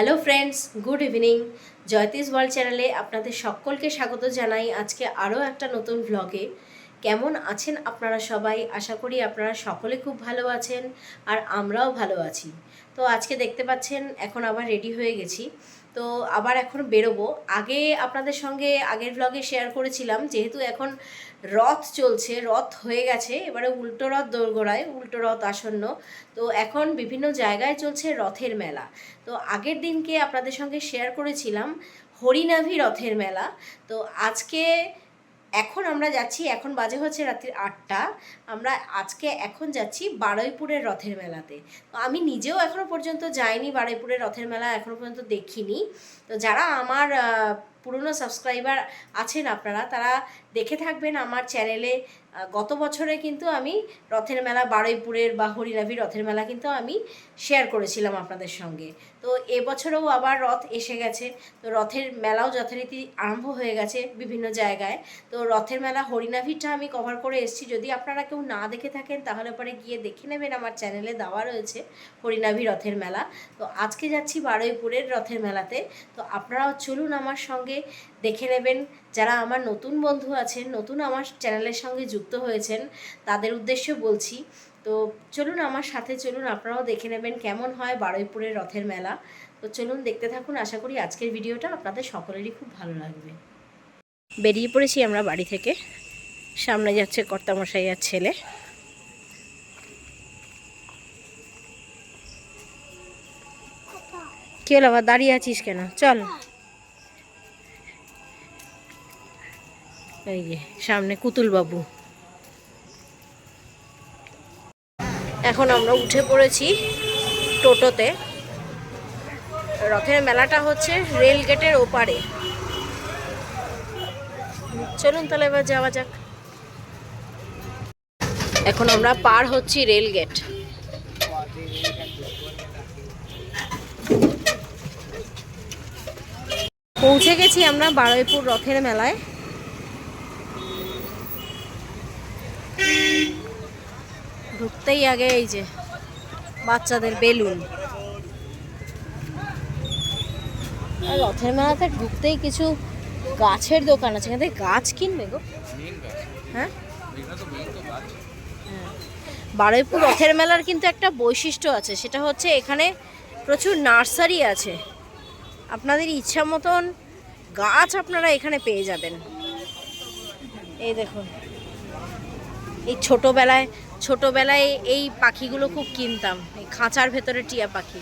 Hello friends good evening Jayatis world চ্যানেলে আপনাদের সকলকে স্বাগত জানাই আজকে আরও একটা নতুন ভ্লগে কেমন আছেন আপনারা সবাই? আশা করি আপনারা সকলে খুব ভালো আছেন আর আমরাও ভালো আছি। তো আজকে দেখতে পাচ্ছেন, এখন আবার রেডি হয়ে গেছি। তো আবার এখন বেরোবো। আগে আপনাদের সঙ্গে আগের ব্লগে শেয়ার করেছিলাম, যেহেতু এখন রথ চলছে, রথ হয়ে গেছে, এবারে উল্টো রথ দোরগোড়ায়, উল্টো রথ আসন্ন। তো এখন বিভিন্ন জায়গায় চলছে রথের মেলা। তো আগের দিনকে আপনাদের সঙ্গে শেয়ার করেছিলাম, হরিনাভি রথের মেলা। তো আজকে এখন আমরা যাচ্ছি, এখন বাজে হচ্ছে রাত্রির আটটা। আমরা আজকে এখন যাচ্ছি বারুইপুরের রথের মেলাতে। তো আমি নিজেও এখনও পর্যন্ত যাইনি বারুইপুরের রথের মেলা এখনও পর্যন্ত দেখিনি। তো যারা আমার পুরনো সাবস্ক্রাইবার আছেন আপনারা, তারা দেখে থাকবেন আমার চ্যানেলে গত বছরে কিন্তু আমি রথের মেলা, বারুইপুরের বা হরিনাভি রথের মেলা কিন্তু আমি শেয়ার করেছিলাম আপনাদের সঙ্গে। তো এবছরেও আবার রথ এসে গেছে। তো রথের মেলাও যথারীতি আরম্ভ হয়ে গেছে বিভিন্ন জায়গায়। তো রথের মেলা, হরিনাভিটা আমি কভার করে এসেছি। যদি আপনারা কেউ না দেখে থাকেন, তাহলে পরে গিয়ে দেখে নেবেন। আমার চ্যানেলে দেওয়া রয়েছে হরিনাভি রথের মেলা। তো আজকে যাচ্ছি বারুইপুরের রথের মেলাতে। তো আপনারাও চলুন আমার সঙ্গে। দেখে নেবেন। যারা আমার নতুন বন্ধু আছেন, নতুন আমার চ্যানেলের সঙ্গে যুক্ত হয়েছেন, তাদের উদ্দেশ্যে বলছি, তো চলুন আমার সাথে চলুন, আপনারাও দেখে নেবেন কেমন হয় বারুইপুরের রথের মেলা। তো চলুন দেখতে থাকুন, আশা করি আজকের ভিডিওটা আপনাদের সকলেরই খুব ভালো লাগবে। বেরিয়ে পড়েছি আমরা বাড়ি থেকে। সামনে যাচ্ছে কর্তামশাই আর ছেলে। কি হলো আবার দাঁড়িয়ে আছিস কেন? চল। এই যে, সামনে কুতুল বাবু। এখন আমরা উঠে পড়েছি টোটোতে। রথের মেলাটা হচ্ছে রেল গেটের ওপারে। চলুন তাহলে এবার যাওয়া যাক। এখন আমরা পার হচ্ছি রেল গেট। পৌঁছে গেছি আমরা বারুইপুর রথের মেলায়। ঢুকতেই আগে এই যে বাচ্চাদের বেলুন। রথের মেলাতে ঢুকতেই কিছু গাছের দোকান আছে। এখান থেকে গাছ কিনবে গো। হ্যাঁ। বারুইপুর রথের মেলার কিন্তু একটা বৈশিষ্ট্য আছে। সেটা হচ্ছে এখানে প্রচুর নার্সারি আছে। আপনাদের ইচ্ছা মতন গাছ আপনারা এখানে পেয়ে যাবেন। এই দেখুন। এই ছোটোবেলায় ছোটোবেলায় এই পাখিগুলো খুব কিনতাম, এই খাঁচার ভেতরে টিয়া পাখি।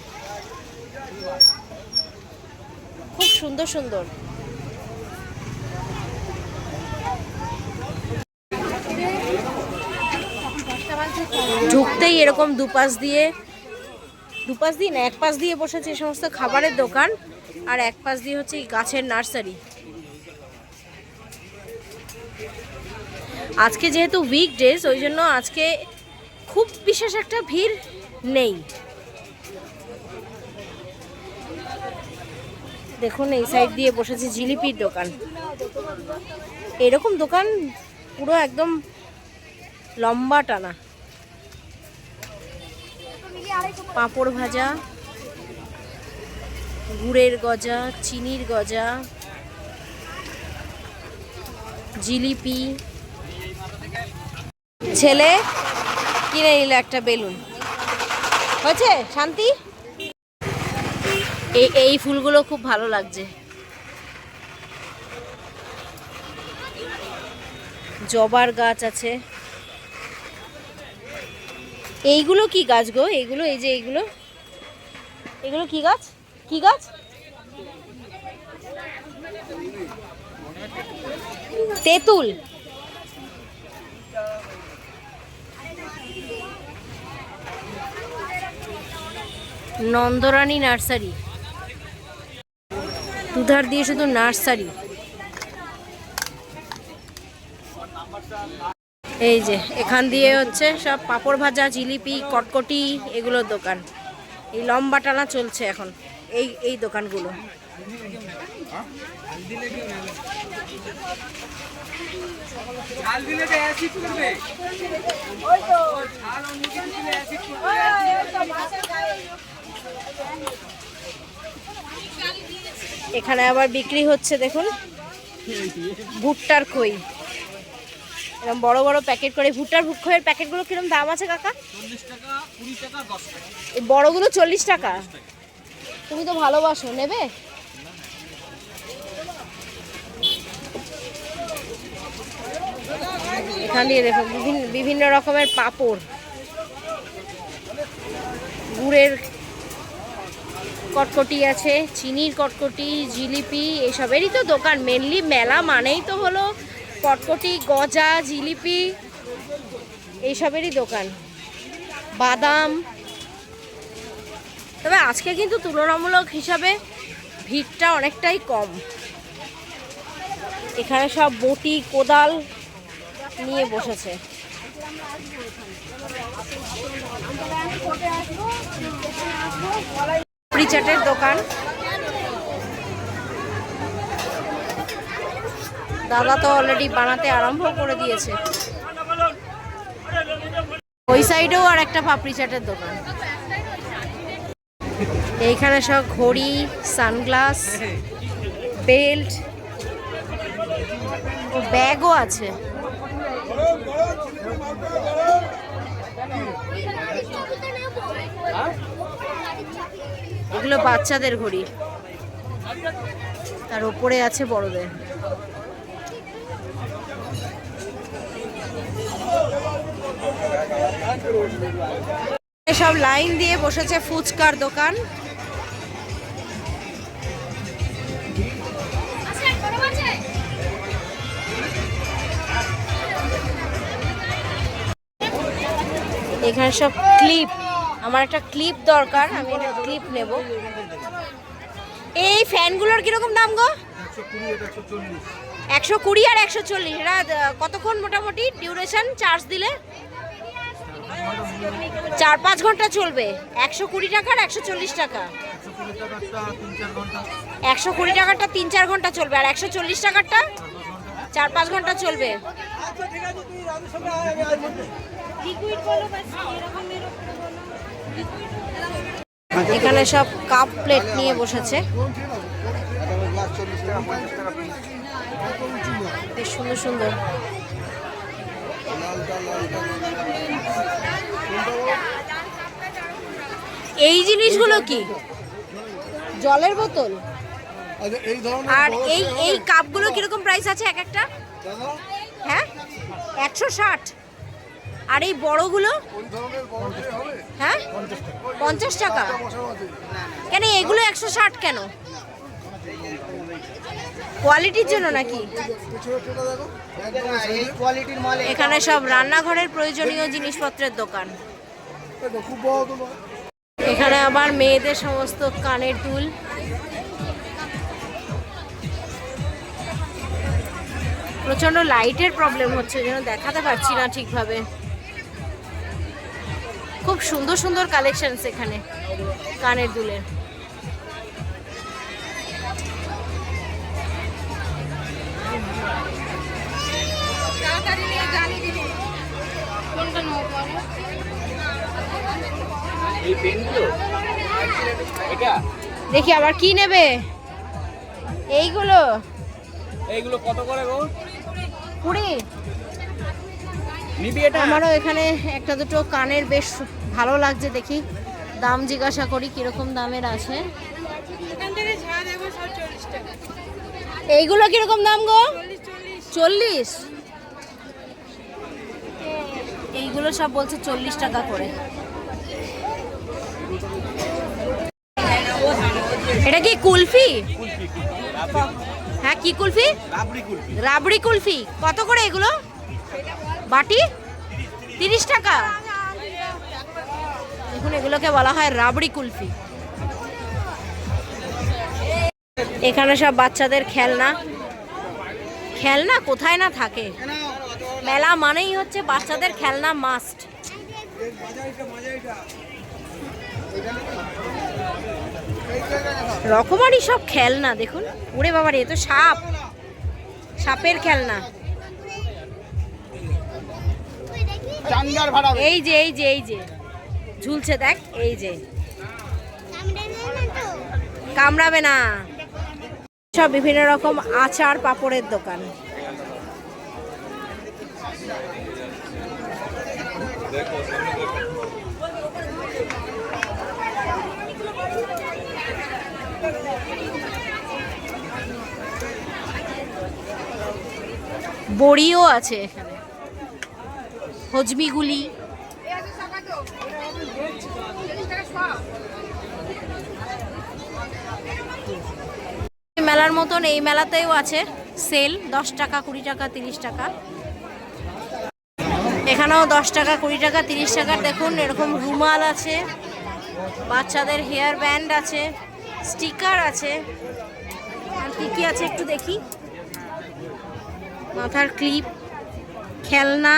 খুব সুন্দর সুন্দর। ঢুকতেই এরকম দুপাশ দিয়ে দুপাশ দিয়ে না এক পাশ দিয়ে বসেছে সমস্ত খাবারের দোকান, আর এক পাশ দিয়ে হচ্ছে গাছের নার্সারি। আজকে যেহেতু উইকডেজ ওই জন্য আজকে খুব বিশেষ একটা ভিড় নেই। দেখুন, এই সাইড দিয়ে বসেছে জিলিপির দোকান। এরকম দোকান পুরো একদম লম্বা টানা। পাঁপড় ভাজা, গুড়ের গজা, চিনির গজা, জিলিপি ছেলে কিনে নিল একটা বেলুন? হয়েছে? শান্তি? এই এই ফুলগুলো খুব ভালো লাগছে। জবার গাছ আছে। এইগুলো কি গাছ গো? এইগুলো, এই যে এইগুলো। এগুলো কি গাছ? কি গাছ? তেঁতুল। নন্দরানী নার্সারি। দুধার দিয়ে শুধু নার্সারি। এই যে, এখান দিয়ে হচ্ছে সব পাঁপড় ভাজা, জিলিপি, কটকটি এগুলোর দোকান। এই লম্বা টানা চলছে এখন, এই এই দোকানগুলো। ওই তো এখানে আবার বিক্রি হচ্ছে, দেখুন। ভুট্টার খই। এরকম বড় বড় প্যাকেট করে, ভুট্টার ভুট খইয়ের প্যাকেটগুলো কীরকম দাম আছে কাকা? এই বড়গুলো চল্লিশ টাকা। তুমি তো ভালোবাসো, নেবে? এখান দিয়ে দেখো বিভিন্ন বিভিন্ন রকমের পাপড়। গুড়ের কটকটি আছে, চিনির কটকটি, জিলিপি এসবেরই তো দোকান। মেনলি মেলা মানেই তো হলো কটকটি, গজা, জিলিপি এইসবেরই দোকান। বাদাম। তবে আজকে কিন্তু তুলনামূলক হিসাবে ভিড়টা অনেকটাই কম। এখানে সব বটি, কোদাল নিয়ে বসেছে। পাপড়ি চাটের দোকান। দাদা তো অলরেডি বানাতে আরম্ভ করে দিয়েছে। ওই সাইডেও আর একটা পাপড়ি চাটের দোকান। এইখানে সব ঘড়ি, সানগ্লাস, বেল্ট, ও ব্যাগও আছে। এগুলো বাচ্চাদের ঘড়ি। তার উপরে আছে বড়দের। সব লাইন দিয়ে বসেছে ফুচকার দোকান। এখানে সব ক্লিপ। আমার একটা ক্লিপ দরকার আমি একটা ক্লিপ নেব। এই ফ্যানগুলোর কীরকম দাম গো? একশো কুড়ি আর একশো চল্লিশ। এটা কতক্ষণ মোটামুটি ডিউরেশন চার্জ দিলে? চার পাঁচ ঘণ্টা চলবে। একশো কুড়ি টাকা আর একশো চল্লিশ টাকা। একশো কুড়ি টাকারটা তিন চার ঘণ্টা চলবে আর একশো চল্লিশ টাকারটা চার পাঁচ ঘণ্টা চলবে। এখানে সব কাপ প্লেট নিয়ে বসেছে। সুন্দর সুন্দর। এই জিনিসগুলো কি? জলের বোতল? আর এই এই কাপগুলো কীরকম প্রাইস আছে এক একটা? হ্যাঁ? একশো ষাট। আর এই বড়গুলো? হ্যাঁ? পঞ্চাশ টাকা। কেন এগুলো একশো ষাট কেন? কোয়ালিটির জন্য নাকি। এখানে সব রান্নাঘরের প্রয়োজনীয় জিনিসপত্রের দোকান। এখানে আবার মেয়েদের সমস্ত কানের দুল। প্রচণ্ড লাইটের প্রবলেম হচ্ছে, যেন দেখাতে পারছি না ঠিকভাবে। খুব সুন্দর সুন্দর কালেকশনস এখানে কানের দুলের। এটা? দেখি আবার কি নেবে? এইগুলো? এইগুলো কত করে গো? কুড়ি? আমারও এখানে একটা দুটো কানের বেশ ভালো লাগছে দেখি। দাম জিজ্ঞাসা করি কীরকম দামের আছে। এইগুলো কীরকম দাম গো? চল্লিশ। এইগুলো সব বলছে চল্লিশ টাকা করে। এটা কি কুলফি। হ্যাঁ কি কুলফি? রাবড়ি কুলফি। রাবড়ি কুলফি। কত করে এগুলো? বাটি? তিরিশ টাকা। দেখুন এগুলোকে বলা হয় রাবড়ি কুলফি। এখানে সব বাচ্চাদের খেলনা। খেলনা কোথায় না থাকে? মেলা মানেই হচ্ছে বাচ্চাদের খেলনা মাস্ট রকমারি সব খেলনা, দেখুন। ওরে বাবার, এ তো সাপ। সাপের খেলনা। চাঙ্গার ভাড়া এই যে এই যে এই যে। ঝুলছে দেখ, এই যে। কামড়াবে না। সব বিভিন্ন রকম আচার পাপড়ের দোকান। বড়িও আছে এখানে। হজমিগুলি। মেলার মতন এই মেলাতেও আছে সেল, দশ টাকা, কুড়ি টাকা, তিরিশ টাকা। এখানেও দশ টাকা, কুড়ি টাকা, তিরিশ টাকার দেখুন, এরকম রুমাল আছে, বাচ্চাদের হেয়ার ব্যান্ড আছে, স্টিকার আছে। আর কি কি আছে একটু দেখি? মাথার ক্লিপ, খেলনা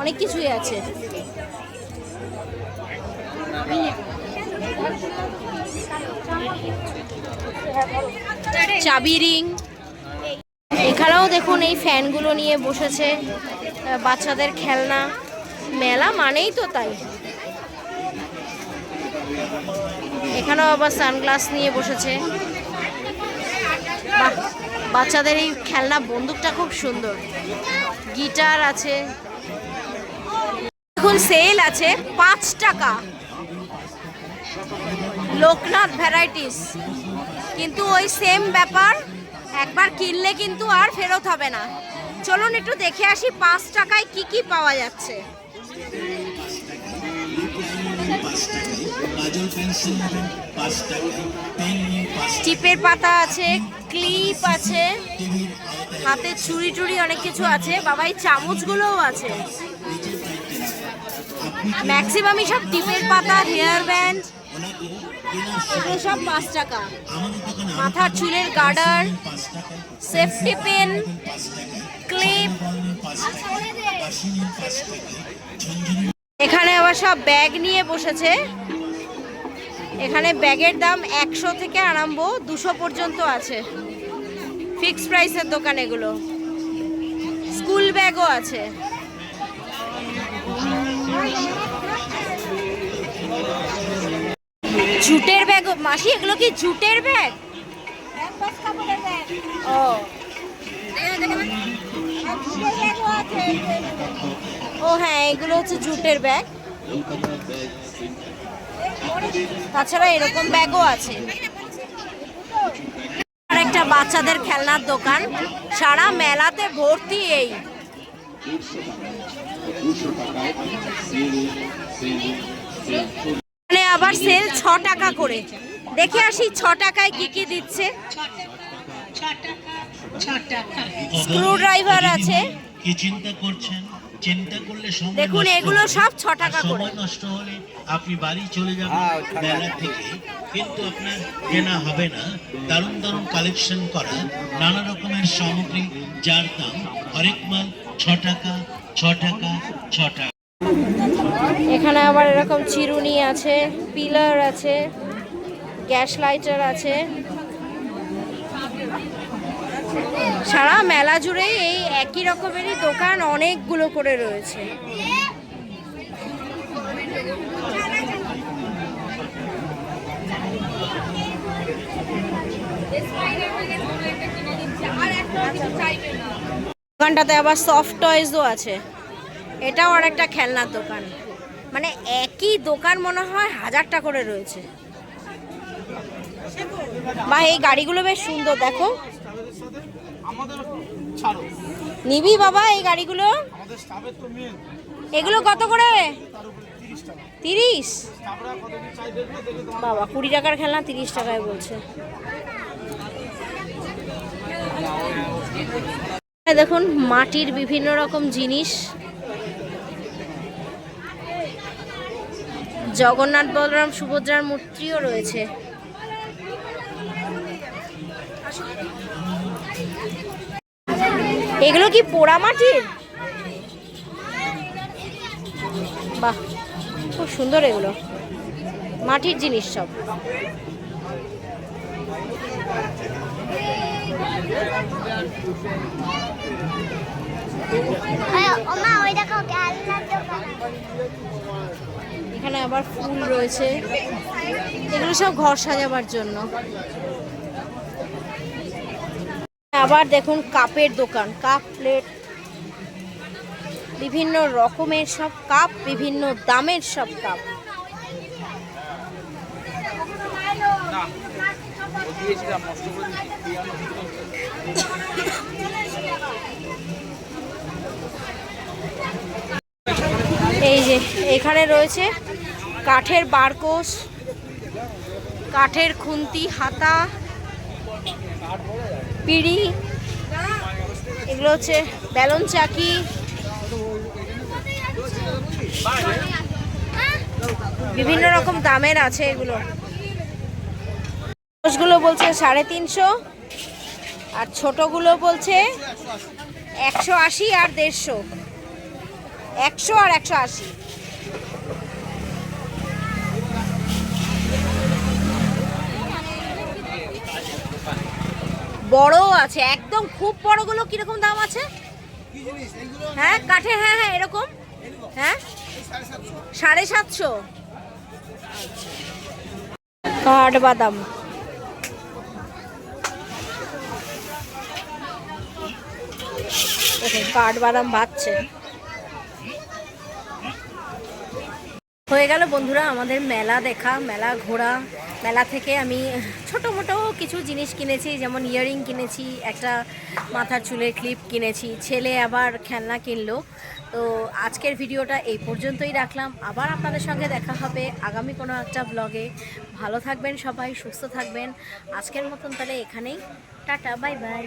অনেক কিছুই আছে। চাবি রিং। এখানেও দেখুন এই ফ্যানগুলো নিয়ে বসেছে বাচ্চাদের খেলনা। মেলা মানেই তো তাই। এখানেও আবার সানগ্লাস নিয়ে বসেছে। বাহ বাচ্চাদের এই খেলনা বন্দুকটা খুব সুন্দর। গিটার আছে। এখন সেল আছে পাঁচ টাকা। লোকনাথ ভ্যারাইটিস কিন্তু ওই সেম ব্যাপার, একবার কিনলে কিন্তু আর ফেরত হবে না। চলুন একটু দেখে আসি পাঁচ টাকায় কি কি পাওয়া যাচ্ছে। টাকা পেন নিয়ে পাঁচ টিপের পাতা আছে, ক্লিপ আছে, হাতে চুড়ি টুড়ি অনেক কিছু আছে, বাবা, এই চামচগুলোও আছে। ম্যাক্সিমামই সব টিপের পাতা, হেয়ার ব্যান্ড, এগুলো সব পাঁচ টাকা। মাথার চুলের গার্ডার, সেফটি পেন, ক্লিপ। এখানে আবার সব ব্যাগ নিয়ে বসেছে। এখানে ব্যাগের দাম একশো থেকে আরম্ভ দুশো পর্যন্ত আছে। ফিক্সড প্রাইসের দোকান এগুলো। স্কুল ব্যাগও আছে। জুটের ব্যাগ, মাসি, এগুলো কি জুটের ব্যাগ? ও। ও হ্যাঁ এগুলো হচ্ছে জুটের ব্যাগ। তাছাড়া এরকম ব্যাগও আছে। আর একটা বাচ্চাদের খেলনার দোকান। সারা মেলাতে ভর্তি এই। এখানে আবার সেল ছ টাকা করে। দেখে আসি ছ টাকায় কি কি দিচ্ছে। স্ক্রু ড্রাইভার আছে। কি চিন্তা করছেন? চিন্তা করলে সময় দেখুন এগুলো সব ছ টাকা করে সময় নষ্ট হলে আপনি বাড়ি চলে যাবেন হ্যাঁ। মেলা থেকে। কিন্তু আপনার কেনা হবে না। দারুণ দারুণ কালেকশন করা নানা রকমের সামগ্রী যার দাম হরেক মাল ছ টাকা ছ টাকা ছ টাকা। এখানে আবার এরকম চিরুনি আছে পিলার আছে গ্যাস লাইটার আছে। সারা মেলা জুড়ে এই একই রকমেরই দোকান অনেকগুলো করে রয়েছে। দোকানটাতে আবার সফট টয়েসও আছে। এটাও আর একটা খেলনার দোকান। মানে একই দোকান মনে হয় হাজারটা করে রয়েছে। বা এই গাড়িগুলো বেশ সুন্দর, দেখো। নিবি বাবা এই গাড়িগুলো? এগুলো কত করে? তিরিশ বাবা কুড়ি টাকার খেলনা তিরিশ টাকায় বলছে। দেখুন মাটির বিভিন্ন রকম জিনিস। জগন্নাথ বলরাম সুভদ্রার মূর্তিও রয়েছে। এগুলো কি পোড়া মাটির? বাহ, খুব সুন্দর এগুলো। মাটির জিনিস সব। এখানে আবার ফুল রয়েছে। এগুলো সব ঘর সাজাবার জন্য। আবার দেখুন কাপের দোকান, কাপ প্লেট বিভিন্ন রকমের সব কাপ, বিভিন্ন দামের সব কাপ। এই যে, এখানে রয়েছে কাঠের বারকোষ কাঠের খুন্তি, হাতা পিড়ি, এগুলো হচ্ছে ব্যালন চাকি। বিভিন্ন রকম দামের আছে এগুলো। গুলো বলছে সাড়ে তিনশো, আর ছোটগুলো বলছে একশো আশি আর দেড়শো। একশো আর একশো আশি। বড় আছে একদম খুব বড়গুলো কীরকম দাম আছে? হ্যাঁ কাঠে হ্যাঁ হ্যাঁ এরকম? হ্যাঁ? সাড়ে সাতশো। কাঠ বাদাম। কাঠ বাদাম বাচ্ছে হয়ে গেল বন্ধুরা, আমাদের মেলা দেখা, মেলা ঘোরা। মেলা থেকে আমি ছোটো মোটো কিছু জিনিস কিনেছি, যেমন ইয়ারিং কিনেছি, একটা মাথার চুলের ক্লিপ কিনেছি, ছেলে আবার খেলনা কিনলো। তো আজকের ভিডিওটা এই পর্যন্তই রাখলাম। আবার আপনাদের সঙ্গে দেখা হবে আগামী কোনো একটা ব্লগে ভালো থাকবেন সবাই, সুস্থ থাকবেন। আজকের মতন তাহলে এখানেই। Tata bye bye